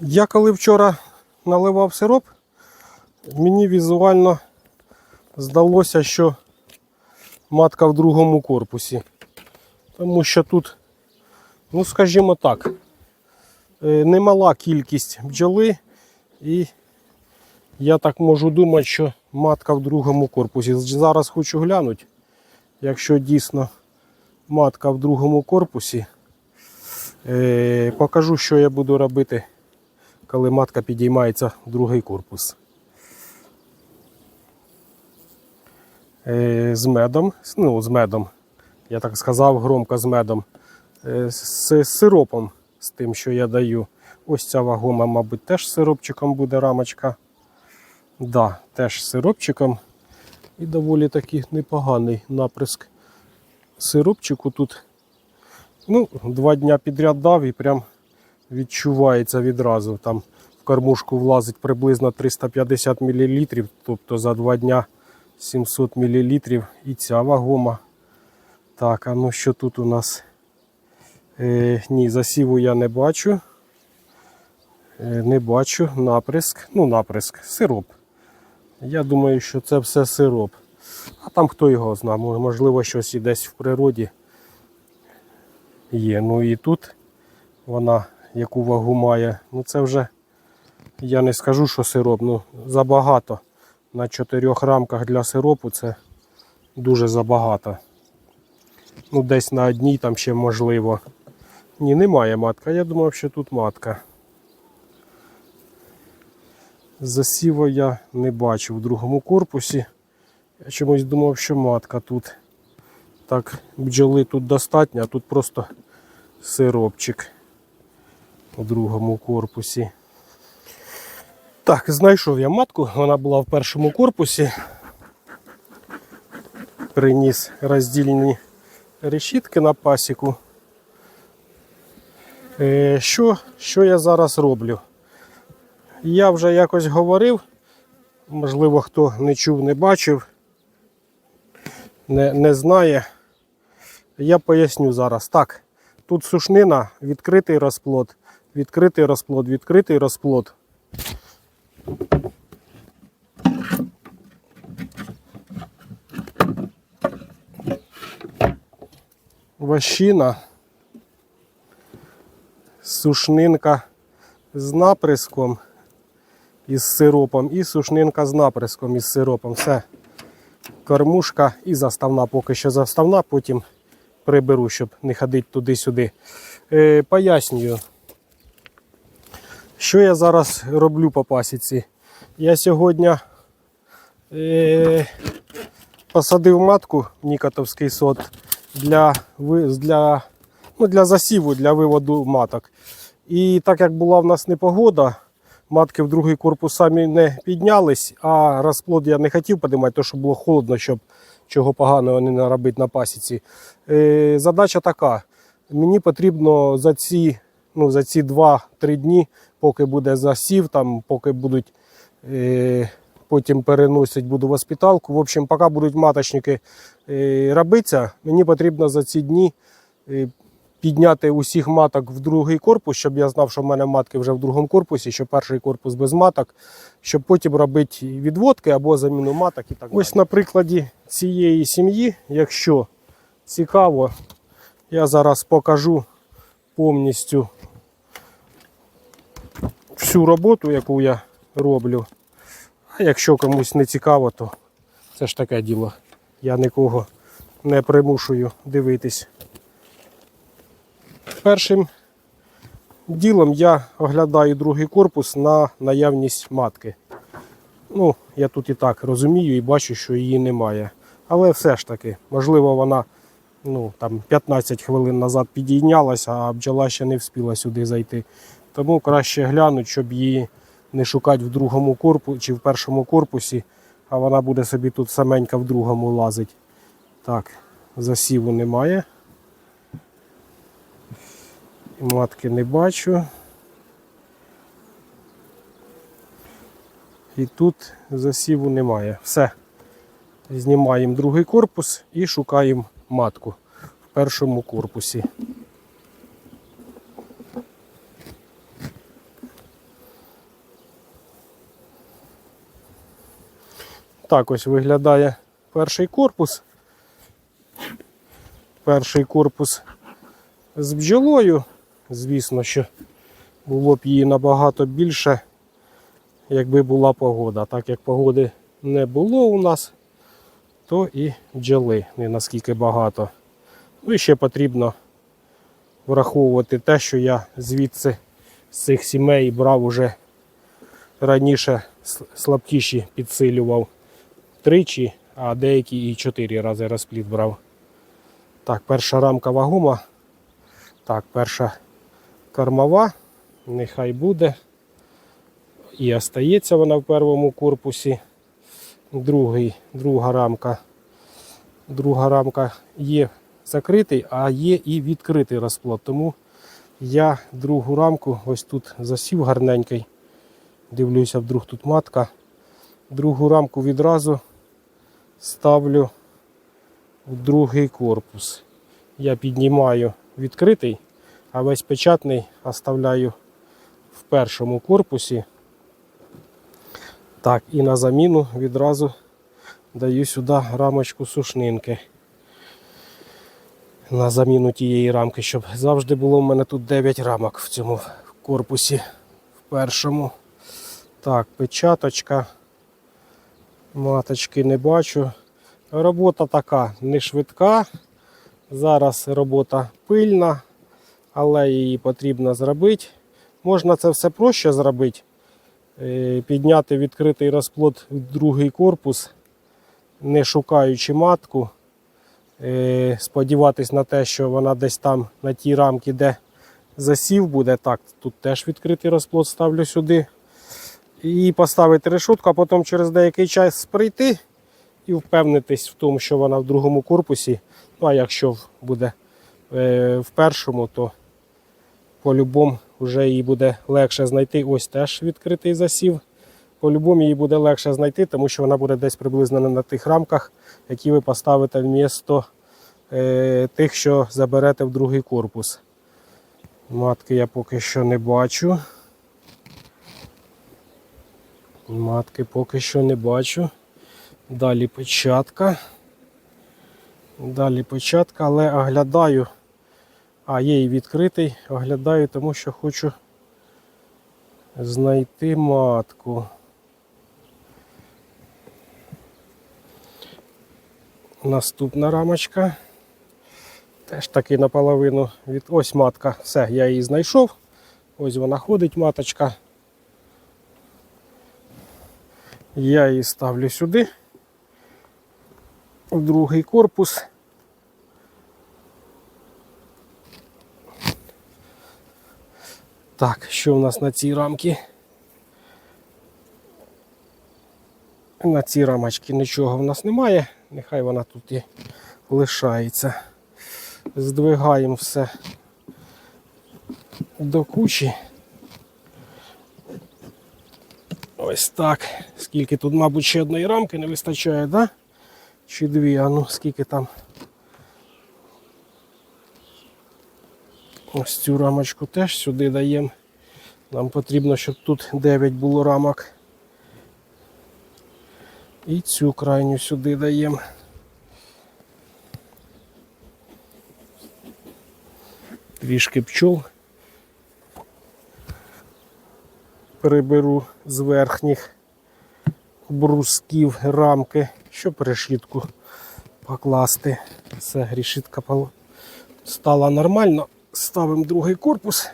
Я коли вчора наливав сироп, мені візуально здалося, що матка в другому корпусі. Тому що тут, ну скажімо так, е, немала кількість бджоли, і я так можу думати, що матка в другому корпусі. Зараз хочу глянути, якщо дійсно матка в другому корпусі, е, покажу, що я буду робити, коли матка підіймається в другий корпус. Е, з медом, ну, з медом, я так сказав громко з медом, е, з сиропом, з тим, що я даю. Ось ця вагома, мабуть, теж сиропчиком буде рамочка. Да, теж сиропчиком. І доволі таки непоганий наприск сиропчику тут. Ну, два дня підряд дав і прям відчувається відразу. Там в кормушку влазить приблизно 350 мл, тобто за два дня 700 мл і ця вагома. Так, а ну що тут у нас? Е, ні, засіву я не бачу. Е, не бачу наприск. Ну, наприск, сироп. Я думаю, що це все сироп. А там хто його знає, можливо, щось і десь в природі є. Ну і тут вона яку вагу має. Ну це вже я не скажу, що сироп, ну забагато. На чотирьох рамках для сиропу це дуже забагато. Ну, десь на одній там ще можливо. Ні, немає матка. Я думав, що тут матка. Засіва я не бачив в другому корпусі. Я чомусь думав, що матка тут. Так, бджоли тут достатньо, а тут просто сиропчик у другому корпусі. Так, знайшов я матку, вона була в першому корпусі. Приніс роздільні решітки на пасіку. Е, Що, що я зараз роблю? Я вже якось говорив, можливо, хто не чув, не бачив, не, не знає. Я поясню зараз. Так, тут сушнина, відкритий розплод, відкритий розплод, відкритий розплод. Ващина, сушнинка з наприском із сиропом і сушнинка з наприском із сиропом. Все. Кормушка і заставна, поки що заставна, потім приберу, щоб не ходити туди-сюди. Е, пояснюю, що я зараз роблю по пасіці. Я сьогодні е, посадив матку Нікотовський сот для, для, ну, для засіву, для виводу маток. І так як була в нас непогода, матки в другий корпус самі не піднялись, а розплод я не хотів піднімати, тому що було холодно, щоб чого поганого не наробити на пасіці. Е, задача така: мені потрібно за ці, ну, за ці 2-3 дні, поки буде засів, там, поки будуть. Е, Потім переносять буду в госпіталку. В общем, поки будуть маточники е, робитися, мені потрібно за ці дні е, підняти усіх маток в другий корпус, щоб я знав, що в мене матки вже в другому корпусі, що перший корпус без маток, щоб потім робити відводки або заміну маток і так далі. Ось на прикладі цієї сім'ї, якщо цікаво, я зараз покажу повністю всю роботу, яку я роблю. А якщо комусь не цікаво, то це ж таке діло. Я нікого не примушую дивитись. Першим ділом я оглядаю другий корпус на наявність матки. Ну, я тут і так розумію і бачу, що її немає. Але все ж таки, можливо, вона ну, там 15 хвилин назад підійнялася, а бджола ще не встигла сюди зайти. Тому краще глянути, щоб її не шукати в другому корпусі чи в першому корпусі, а вона буде собі тут саменька в другому лазить. Так, засіву немає. Матки не бачу. І тут засіву немає. Все. Знімаємо другий корпус і шукаємо матку в першому корпусі. Так ось виглядає перший корпус. Перший корпус з бджолою. Звісно, що було б її набагато більше, якби була погода. Так як погоди не було у нас, то і бджоли не наскільки багато. Ну і ще потрібно враховувати те, що я звідси з цих сімей брав уже раніше слабкіші підсилював тричі, а деякі і чотири рази розпліт брав. Так, перша рамка вагома. Так, перша кормова. Нехай буде. І остається вона в первому корпусі. Другий, друга рамка. Друга рамка є закритий, а є і відкритий розплод. Тому я другу рамку ось тут засів гарненький. Дивлюся, вдруг тут матка. Другу рамку відразу ставлю в другий корпус. Я піднімаю відкритий, а весь печатний оставляю в першому корпусі. Так, і на заміну відразу даю сюди рамочку сушнинки. На заміну тієї рамки, щоб завжди було в мене тут 9 рамок в цьому корпусі в першому. Так, печаточка. Маточки не бачу. Робота така не швидка. Зараз робота пильна, але її потрібно зробити. Можна це все проще зробити. Е, Підняти відкритий розплод в другий корпус, не шукаючи матку. Е, Сподіватись на те, що вона десь там на тій рамці, де засів буде. Так, тут теж відкритий розплод ставлю сюди. І поставити решетку, а потім через деякий час прийти і впевнитись в тому, що вона в другому корпусі. Ну а якщо буде е, в першому, то по-любому вже її буде легше знайти. Ось теж відкритий засів. По-любому її буде легше знайти, тому що вона буде десь приблизно на тих рамках, які ви поставите вмісто е, тих, що заберете в другий корпус. Матки я поки що не бачу. Матки поки що не бачу. Далі печатка. Далі печатка, але оглядаю. А, є і відкритий. Оглядаю, тому що хочу знайти матку. Наступна рамочка. Теж таки наполовину від ось матка. Все, я її знайшов. Ось вона ходить, маточка. Я її ставлю сюди, в другий корпус. Так, що в нас на цій рамці? На цій рамочці нічого в нас немає, нехай вона тут і лишається. Здвигаємо все до кучі. Ось так. Скільки тут, мабуть, ще одної рамки не вистачає, да? Чи дві, а ну скільки там. Ось цю рамочку теж сюди даємо. Нам потрібно, щоб тут 9 було рамок. І цю крайню сюди даємо. Трішки пчол. Переберу з верхніх брусків рамки, щоб решітку покласти. Все, решітка стала нормально. Ставимо другий корпус.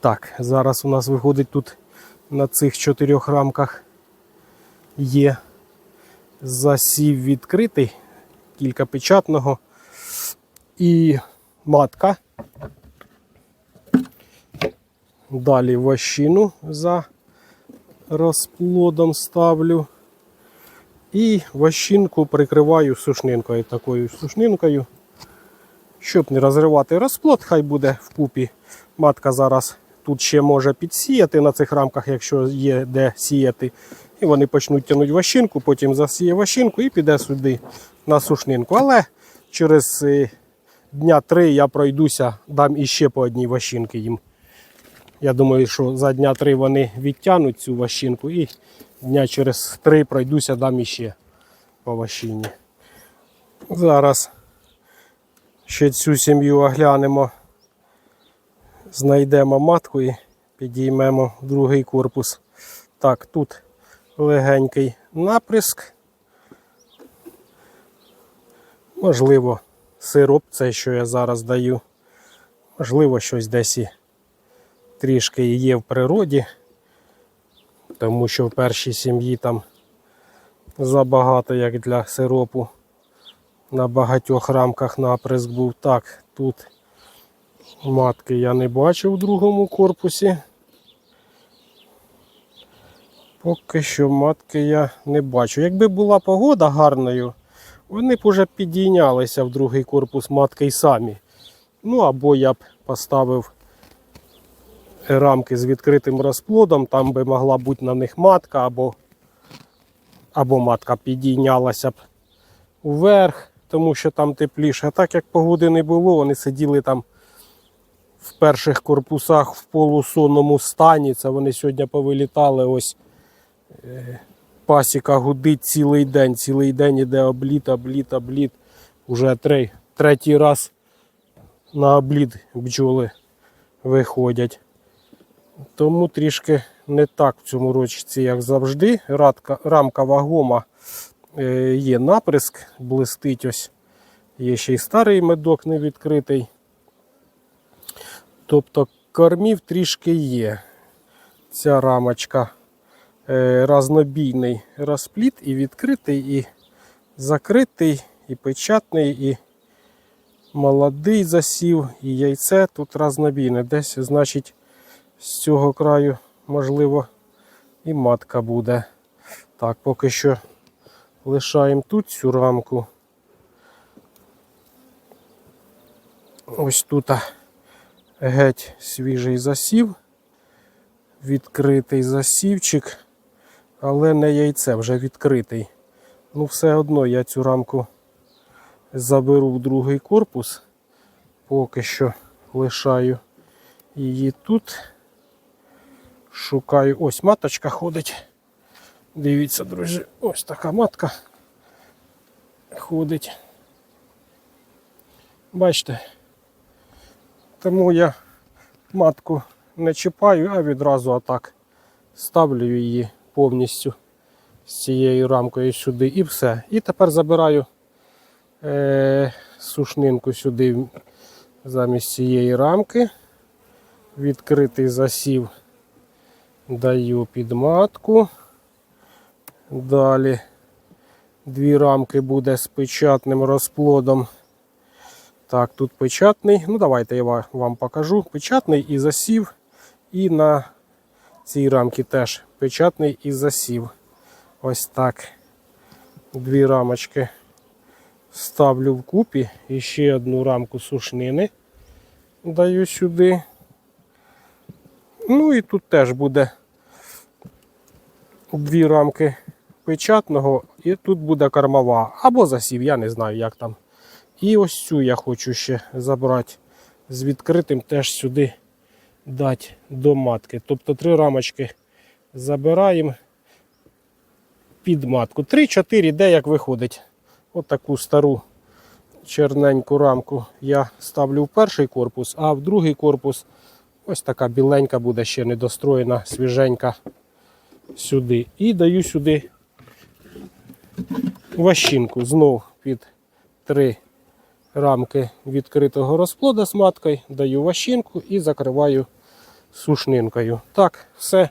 Так, зараз у нас виходить тут на цих чотирьох рамках є засів відкритий, кілька печатного і матка. Далі вощину за розплодом ставлю. І вощинку прикриваю сушнинкою, такою сушнинкою. Щоб не розривати розплод, хай буде вкупі. Матка зараз тут ще може підсіяти на цих рамках, якщо є де сіяти. І вони почнуть тягнути вощинку, потім засіє вощинку і піде сюди на сушнинку. Але через е, дня три я пройдуся, дам іще по одній вощинки їм. Я думаю, що за дня три вони відтягнуть цю ващинку і дня через три пройдуся дам іще по ващині. Зараз ще цю сім'ю оглянемо, знайдемо матку і підіймемо другий корпус. Так, тут легенький наприск. Можливо, сироп, це що я зараз даю. Можливо, щось десь і трішки є в природі, тому що в першій сім'ї там забагато, як для сиропу. На багатьох рамках наприск був. Так, тут матки я не бачив у другому корпусі. Поки що матки я не бачу. Якби була погода гарною, вони б уже підійнялися в другий корпус матки й самі. Ну або я б поставив рамки з відкритим розплодом, там би могла бути на них матка, або, або матка підійнялася б вверх, тому що там тепліше. А так як погоди не було, вони сиділи там в перших корпусах в полусонному стані. Це вони сьогодні повилітали ось е, пасіка гудить цілий день, цілий день іде обліт, обліт, обліт. Уже три, третій раз на обліт бджоли виходять. Тому трішки не так в цьому рочці, як завжди. Радка, рамка вагома е, є наприск, блистить ось. Є ще й старий медок не відкритий. Тобто кормів трішки є. Ця рамочка е, разнобійний розпліт і відкритий, і закритий, і печатний, і молодий засів, і яйце тут разнобійне. Десь, значить, з цього краю, можливо, і матка буде. Так, поки що лишаємо тут цю рамку. Ось тут геть свіжий засів, відкритий засівчик, але не яйце, вже відкритий. Ну, все одно я цю рамку заберу в другий корпус. Поки що лишаю її тут. Шукаю. Ось маточка ходить. Дивіться, друзі, ось така матка ходить. Бачите? Тому я матку не чіпаю, а відразу отак ставлю її повністю з цією рамкою сюди і все. І тепер забираю е, сушнинку сюди замість цієї рамки. Відкритий засів даю під матку. Далі дві рамки буде з печатним розплодом. Так, тут печатний. Ну, давайте я вам покажу. Печатний і засів. І на цій рамці теж печатний і засів. Ось так. Дві рамочки ставлю вкупі. І ще одну рамку сушнини даю сюди. Ну і тут теж буде дві рамки печатного, і тут буде кормова. Або засів, я не знаю, як там. І ось цю я хочу ще забрати з відкритим, теж сюди дати до матки. Тобто три рамочки забираємо під матку. 3-4, де як виходить. От таку стару черненьку рамку я ставлю в перший корпус, а в другий корпус ось така біленька буде ще недостроєна, свіженька сюди. І даю сюди ващинку знов під три рамки відкритого розплода з маткою, даю ващинку і закриваю сушнинкою. Так, все